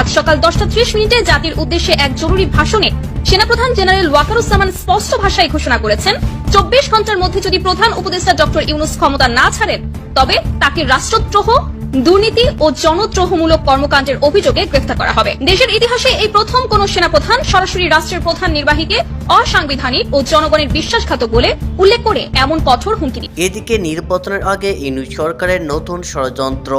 আজ সকাল দশটা ত্রিশ মিনিটে জাতির উদ্দেশ্যে এক জরুরি ভাষণে সেনাপ্রধান জেনারেল ওয়াকারুজ্জামান স্পষ্ট ভাষায় ঘোষণা করেছেন, চব্বিশ ঘণ্টার মধ্যে যদি প্রধান উপদেষ্টা ডক্টর ইউনুস ক্ষমতা না ছাড়েন, তবে তাকে রাষ্ট্রদ্রোহ দুর্নীতি ও জনদ্রোহমূলক কর্মকাণ্ডের অভিযোগে গ্রেফতার করা হবে। দেশের ইতিহাসে এই প্রথম কোন সেনাপ্রধান সরাসরি রাষ্ট্রের প্রধান নির্বাহীকে অসাংবিধানিক ও জনগণের বিশ্বাসঘাতক বলে উল্লেখ করে এমন কঠোর হুমকি এদিকে নির্বাচনের আগে ইনু সরকারের নতুন ষড়যন্ত্র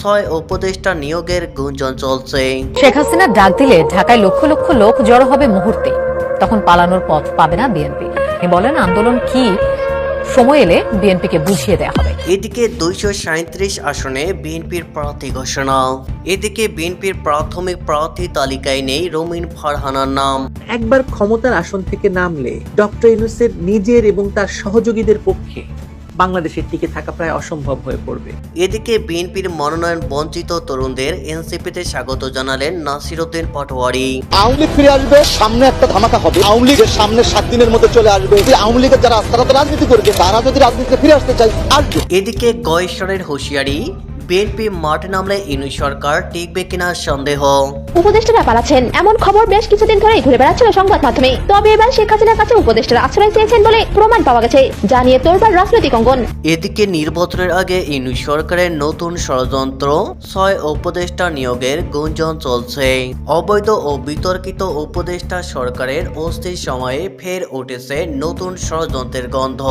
ছয় উপদেষ্টা নিয়োগের গুঞ্জন চলছে। শেখ হাসিনা ডাক দিলে ঢাকায় লক্ষ লক্ষ লোক জড়ো হবে মুহূর্তে। তখন পালানোর পথ পাবে না বিএনপি। বলেন আন্দোলন কি সময় এলে বিএনপিকে বুঝিয়ে দেওয়া হবে। এদিকে দুইশো সাঁত্রিশ আসনে বিএনপির প্রার্থী ঘোষণা। এদিকে বিএনপির প্রাথমিক প্রার্থী তালিকায় নেই রমিন ফারহানার নাম। একবার ক্ষমতার আসন থেকে নামলে ডক্টর ইউনুসের নিজের এবং তার সহযোগীদের পক্ষে বাংলাদেশের টিকে থাকা প্রায় অসম্ভব হয়ে পড়বে। এদিকে বিএনপির মনোনয়ন বঞ্চিত তরুণদের এনসিপিতে স্বাগত জানালেন নাসিরউদ্দিন পাটোয়ারি। আওয়ামী লীগ ফিরে আসবে সামনে একটা ধামাকা হবে। আওয়ামী লীগের সামনে সাত দিনের মধ্যে চলে আসবে আওয়ামী লীগের যারা আস্থাগত রাজনীতি করবে তারা যদি রাজনীতিতে ফিরে আসতে চায় আসবে এদিকে গয়েশ্বরের হুঁশিয়ারি বিএনপি মাঠে নামলে ইনু সরকার টিকবে কিনা সন্দেহ। উপদেষ্টারা পালাচ্ছেন এমন খবর বেশ কিছুদিন ধরেই ঘুরে বেড়াচ্ছিল সংবাদ মাধ্যমে। তবে এবার শেখ হাসিনার কাছে উপদেষ্টারা আশ্রয় চেয়েছেন বলে প্রমাণ পাওয়া গেছে। জানিয়ে তোরবার রাজনৈতিক অঙ্গন। এদিকে নির্বাচনের আগে ইনু সরকারের নতুন ষড়যন্ত্র ছয় উপদেষ্টা নিয়োগের গুঞ্জন চলছে। অবৈধ ও বিতর্কিত উপদেষ্টা সরকারের অস্থির সময়ে ফের উঠেছে নতুন ষড়যন্ত্রের গন্ধ।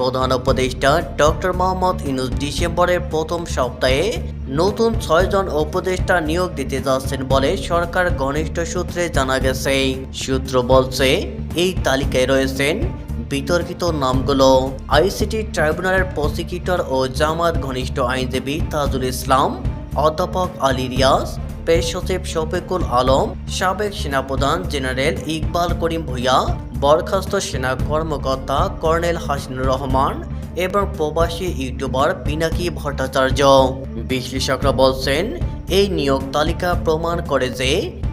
প্রধান উপদেষ্টা ডক্টর মোহাম্মদ ইনুস ডিসেম্বরের প্রথম সপ্তাহে নতুন ছয়জন উপদেষ্টা নিয়োগ দিতে যাচ্ছেন বলে সরকার ঘনিষ্ঠ সূত্রে জানা গেছে। সূত্র বলছে, এই তালিকায় রয়েছেন বিতর্কিত নামগুলো আইসিটি ট্রাইব্যুনালের প্রসিকিউটর ও জামাত ঘনিষ্ঠ আইনজীবী তাজুল ইসলাম, অধ্যাপক আলী রিয়াজ পেশ সচিব শফিকুল আলম সাবেক সেনাপ্রধান জেনারেল ইকবাল করিম ভুইয়া বরখাস্ত সেনা কর্মকর্তা কর্নেল হাসিনুর রহমান এবং প্রবাসী ইউটিউবার পিনাকি ভট্টাচার্য বিশ্লেষকরা বলছেন এই নিয়োগ তালিকা প্রমাণ করে যে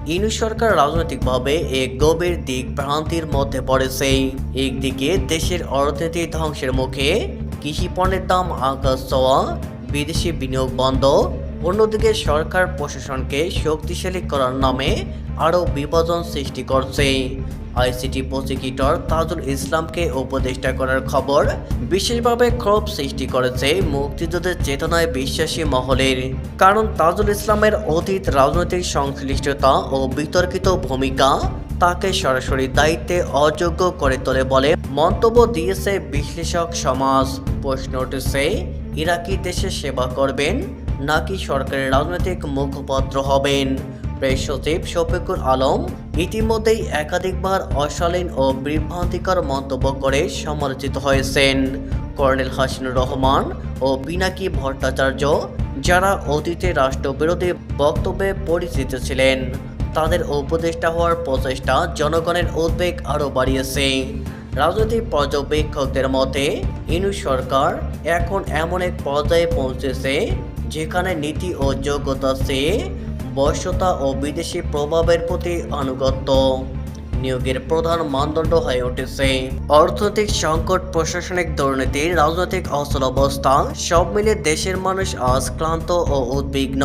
ইনু সরকার রাজনৈতিকভাবে এক গভীর দিক ভ্রান্তির মধ্যে পড়েছে একদিকে দেশের অর্থনীতি ধ্বংসের মুখে কৃষি পণ্যের দাম আকাশ ছোঁয়া বিদেশি বিনিয়োগ বন্ধ অন্যদিকে সরকার প্রশাসনকে শক্তিশালী করার নামে আরও বিভাজন সৃষ্টি করছে। আইসিটি প্রসিকিউটর তাজুল ইসলামকে উপদেষ্টা করার খবর বিশেষভাবে ক্ষোভ সৃষ্টি করেছে মুক্তিযুদ্ধের চেতনায় বিশ্বাসী মহলের। কারণ তাজুল ইসলামের অতীত রাজনৈতিক সংশ্লিষ্টতা ও বিতর্কিত ভূমিকা তাকে সরাসরি দায়িত্বে অযোগ্য করে তোলে বলে মন্তব্য দিয়েছে বিশ্লেষক সমাজ। প্রশ্ন উঠেছে, ইরাকি দেশে সেবা করবেন নাকি সরকারের রাজনৈতিক মুখপাত্র হবেন? প্রেস সচিব শফিকুল আলম ইতিমধ্যেই একাধিকবার অশালীন ও বিভ্রান্তিকর মন্তব্য করে সমালোচিত হয়েছেন। কর্নেল হাসিনুর রহমান ও পিনাকি ভট্টাচার্য, যারা অতীতে রাষ্ট্রবিরোধী বক্তব্যে পরিচিত ছিলেন, তাদের উপদেষ্টা হওয়ার প্রচেষ্টা জনগণের উদ্বেগ আরও বাড়িয়েছে। রাজনৈতিক পর্যবেক্ষকদের মতে, ইনু সরকার এখন এমন এক পর্যায়ে পৌঁছেছে যেখানে নীতি ও যোগ্যতা চেয়ে বশ্যতা ও বিদেশি প্রভাবের প্রতি আনুগত্য। নিয়োগের প্রধান মানদণ্ড হয়ে উঠেছে। অর্থনৈতিক সংকট, প্রশাসনিক দুর্নীতি, রাজনৈতিক অচল অবস্থা সব মিলে দেশের মানুষ আজ ক্লান্ত ও উদ্বিগ্ন।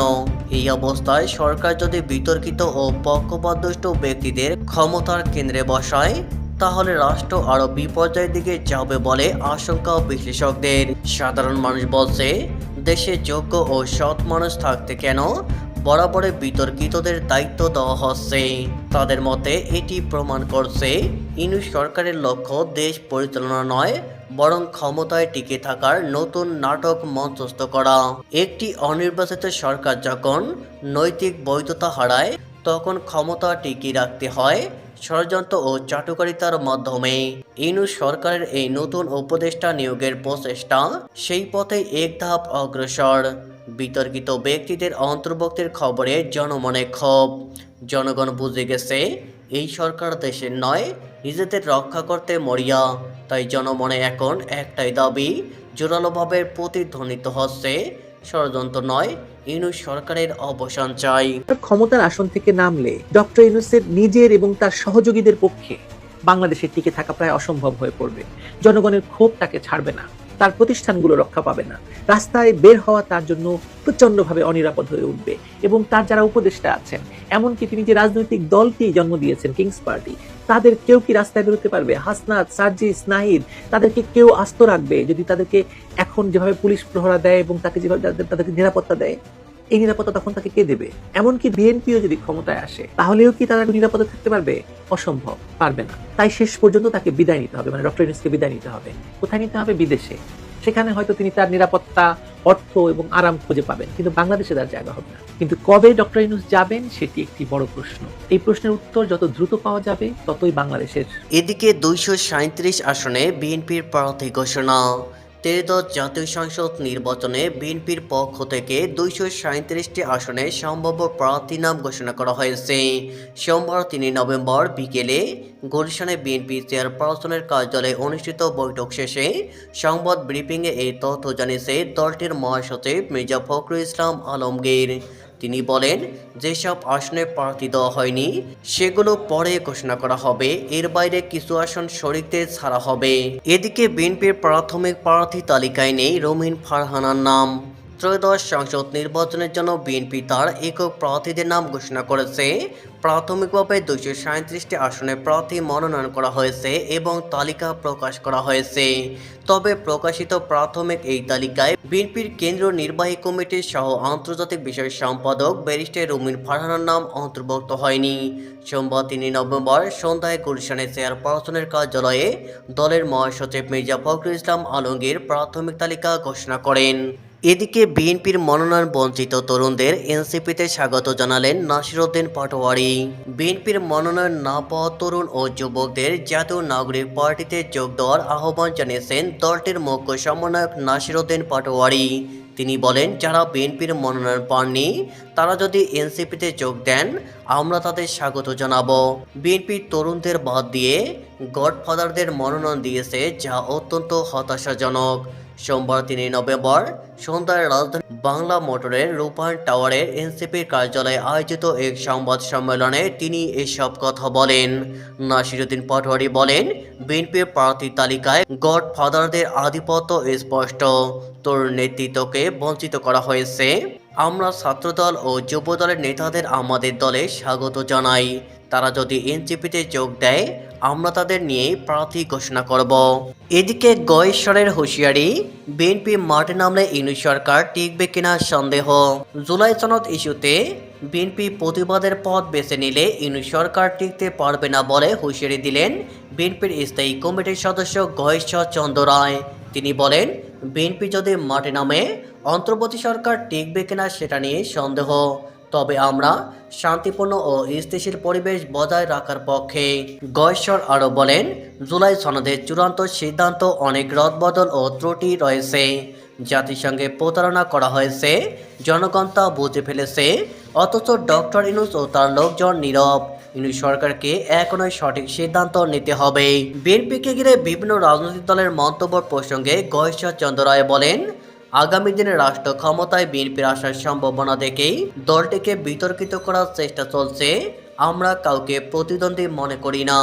এই অবস্থায় সরকার যদি বিতর্কিত ও পক্ষপাতদুষ্ট ব্যক্তিদের ক্ষমতার কেন্দ্রে বসায়, তাহলে রাষ্ট্র আরও বিপর্যয়ের দিকে যাবে বলে আশঙ্কা বিশ্লেষকদের। সাধারণ মানুষ বলছে দেশে যোগ্য ও সৎ মানুষ থাকতে কেন? বরাবরে বিতর্কিতদের দায়িত্ব দেওয়া হচ্ছে। তাদের মতে, এটি প্রমাণ করছে, ইনু সরকারের লক্ষ্য দেশ পরিচালনা নয়, বরং ক্ষমতায় টিকে থাকার নতুন নাটক মঞ্চস্থ করা। একটি অনির্বাচিত সরকার যখন নৈতিক বৈধতা হারায় তখন ক্ষমতা টিকিয়ে রাখতে হয় ষড়যন্ত্র ও চাটুকারিতার মাধ্যমে। ইনু সরকারের এই নতুন উপদেষ্টা নিয়োগের প্রচেষ্টা, সেই পথে এক ধাপ অগ্রসর। বিতর্কিত ব্যক্তিদের অন্তর্ভুক্তির খবরে জনমনে ক্ষোভ। জনগণ বুঝে গেছে, এই সরকার দেশের নয়, নিজেদের রক্ষা করতে মরিয়া। তাই জনমনে এখন একটাই দাবি, জোরালোভাবে প্রতিধ্বনিত হচ্ছে ষড়যন্ত্র নয় ইনু সরকারের অবসান চাই। ক্ষমতার আসন থেকে নামলে ডক্টর ইউনুসের নিজের এবং তার সহযোগীদের পক্ষে বাংলাদেশের টিকে থাকা প্রায় অসম্ভব হয়ে পড়বে। জনগণের ক্ষোভ তাকে ছাড়বে না। তার প্রতিষ্ঠানগুলো রক্ষা পাবে না। রাস্তায় বের হওয়া তার জন্য প্রচন্ডভাবে অনিরাপদ হয়ে উঠবে এবং তার যারা উপদেষ্টা আছেন, এমনকি তিনি যে রাজনৈতিক দলটি জন্ম দিয়েছেন কিংস পার্টি তাদের কেউ কি রাস্তায় বেরোতে পারবে? হাসনাত, সার্জিস, নাহিদ, তাদেরকে কেউ আস্ত রাখবে যদি তাদেরকে এখন যেভাবে পুলিশ প্রহরা দেয় এবং তাকে যেভাবে তাদেরকে নিরাপত্তা দেয়? এই নিরাপত্তা তখন তাকে কে দেবে? এমনকি বিএনপিও যদি ক্ষমতায় আসে, তাহলেও কি তারা নিরাপদে থাকতে পারবে? অসম্ভব, পারবে না। তাই শেষ পর্যন্ত তাকে বিদায় নিতে হবে মানে ডক্টর ইউনুসকে বিদায় নিতে হবে। কোথায় নিতে হবে? বিদেশে। সেখানে হয়তো তিনি তার নিরাপত্তা, অর্থ এবং আরাম খুঁজে পাবেন। কিন্তু বাংলাদেশে তার জায়গা হবে না। কিন্তু কবে ডক্টর ইনুস যাবেন, সেটি একটি বড় প্রশ্ন। এই প্রশ্নের উত্তর যত দ্রুত পাওয়া যাবে, ততই বাংলাদেশের এদিকে দুইশো আসনে বিএনপির প্রার্থী ঘোষণা। ত্রয়োদশ জাতীয় সংসদ নির্বাচনে বিএনপির পক্ষ থেকে দুইশো সাঁত্রিশটি আসনে সম্ভাব্য প্রার্থী নাম ঘোষণা করা হয়েছে। সোমবার তিন নভেম্বর বিকেলে গুলশানে বিএনপি চেয়ারপারসনের কার্যালয়ে অনুষ্ঠিত বৈঠক শেষে সংবাদ ব্রিফিংয়ে এই তথ্য জানিয়েছে দলটির মহাসচিব মির্জা ফখরুল ইসলাম আলমগীর। তিনি বলেন, যেসব আসনে প্রার্থী দেওয়া হয়নি, সেগুলো পরে ঘোষণা করা হবে। এর বাইরে কিছু আসন শরিকদের ছাড়া হবে। এদিকে বিএনপির প্রাথমিক প্রার্থী তালিকায় নেই রমিন ফারহানার নাম। ত্রয়োদশ সংসদ নির্বাচনের জন্য বিএনপি তার একক প্রার্থীদের নাম ঘোষণা করেছে। প্রাথমিকভাবে দুইশো সাঁত্রিশটি আসনে প্রার্থী মনোনয়ন করা হয়েছে এবং তালিকা প্রকাশ করা হয়েছে। তবে প্রকাশিত প্রাথমিক এই তালিকায় বিএনপির কেন্দ্রীয় নির্বাহী কমিটির সহ আন্তর্জাতিক বিষয় সম্পাদক ব্যারিস্টার রুমিন ফারহানার নাম অন্তর্ভুক্ত হয়নি। সোমবার তিন নভেম্বর সন্ধ্যায় গুলশানে চেয়ারপারসনের কার্যালয়ে দলের মহাসচিব মির্জা ফখরুল ইসলাম আলমগীর প্রাথমিক তালিকা ঘোষণা করেন। এদিকে বিএনপির মনোনয়ন বঞ্চিত তরুণদের এনসিপিতে স্বাগত জানালেন নাসিরউদ্দিন পাটোয়ারি। বিএনপির মনোনয়ন না পাওয়া তরুণ ও যুবকদের জাতীয় নাগরিক পার্টিতে যোগ দেওয়ার আহ্বান জানিয়েছেন দলটির মুখ্য সমন্বয়ক নাসিরউদ্দিন পাটোয়ারি। তিনি বলেন, যারা বিএনপির মনোনয়ন পাননি, তারা যদি এনসিপিতে যোগ দেন, আমরা তাদের স্বাগত জানাব। বিএনপি তরুণদের বাদ দিয়ে গডফাদারদের মনোনয়ন দিয়েছে, যা অত্যন্ত হতাশাজনক। সোমবার তিনই নভেম্বর সন্ধ্যায় রাজধানী বাংলা মোটরের রূপান টাওয়ারের এনসিপির কার্যালয়ে আয়োজিত এক সংবাদ সম্মেলনে তিনি এসব কথা বলেন। নাসিরুদ্দিন পাটোয়ারি বলেন বিএনপির প্রার্থী তালিকায় গডফাদারদের আধিপত্য স্পষ্ট। তরুণ নেতৃত্বকে বঞ্চিত করা হয়েছে। আমরা ছাত্রদল ও যুবদলের নেতাদের আমাদের দলে স্বাগত জানাই। তারা যদি এনসিপিতে যোগ দেয়, আমরা তাদের নিয়ে প্রার্থী ঘোষণা করব। এদিকে গয়েশ্বরের হুঁশিয়ারি, বিএনপি মাঠে নামলে ইনু সরকার টিকবে কিনা সন্দেহ। জুলাই সনদ ইস্যুতে বিএনপি প্রতিবাদের পথ বেছে নিলে ইনু সরকার টিকতে পারবে না বলে হুঁশিয়ারি দিলেন বিএনপির স্থায়ী কমিটির সদস্য গয়েশ্বর চন্দ্র রায়। তিনি বলেন, বিএনপি যদি মাঠে নামে অন্তর্বর্তী সরকার টিকবে কিনা সেটা নিয়ে সন্দেহ। তবে আমরা শান্তিপূর্ণ ও স্থিতিশীল পরিবেশ বজায় রাখার পক্ষে, গয়েশ্বর আরও বলেন, জুলাই সনদের চূড়ান্ত সিদ্ধান্ত অনেক রদবদল ও ত্রুটি রয়েছে। জাতিসংঘে প্রতারণা করা হয়েছে, জনগণ তা বুঝে ফেলেছে, অথচ ডক্টর ইনুস ও তার লোকজন নীরব। ইনুস সরকারকে এখনই সঠিক সিদ্ধান্ত নিতে হবে। বিএনপিকে ঘিরে বিভিন্ন রাজনৈতিক দলের মন্তব্য প্রসঙ্গে গয়েশ্বর চন্দ্র রায় বলেন আগামী দিনে রাষ্ট্র ক্ষমতায় বিএনপির আসার সম্ভাবনা দেখেই দলটিকে বিতর্কিত করার চেষ্টা চলছে। আমরা কাউকে প্রতিদ্বন্দ্বী মনে করি না।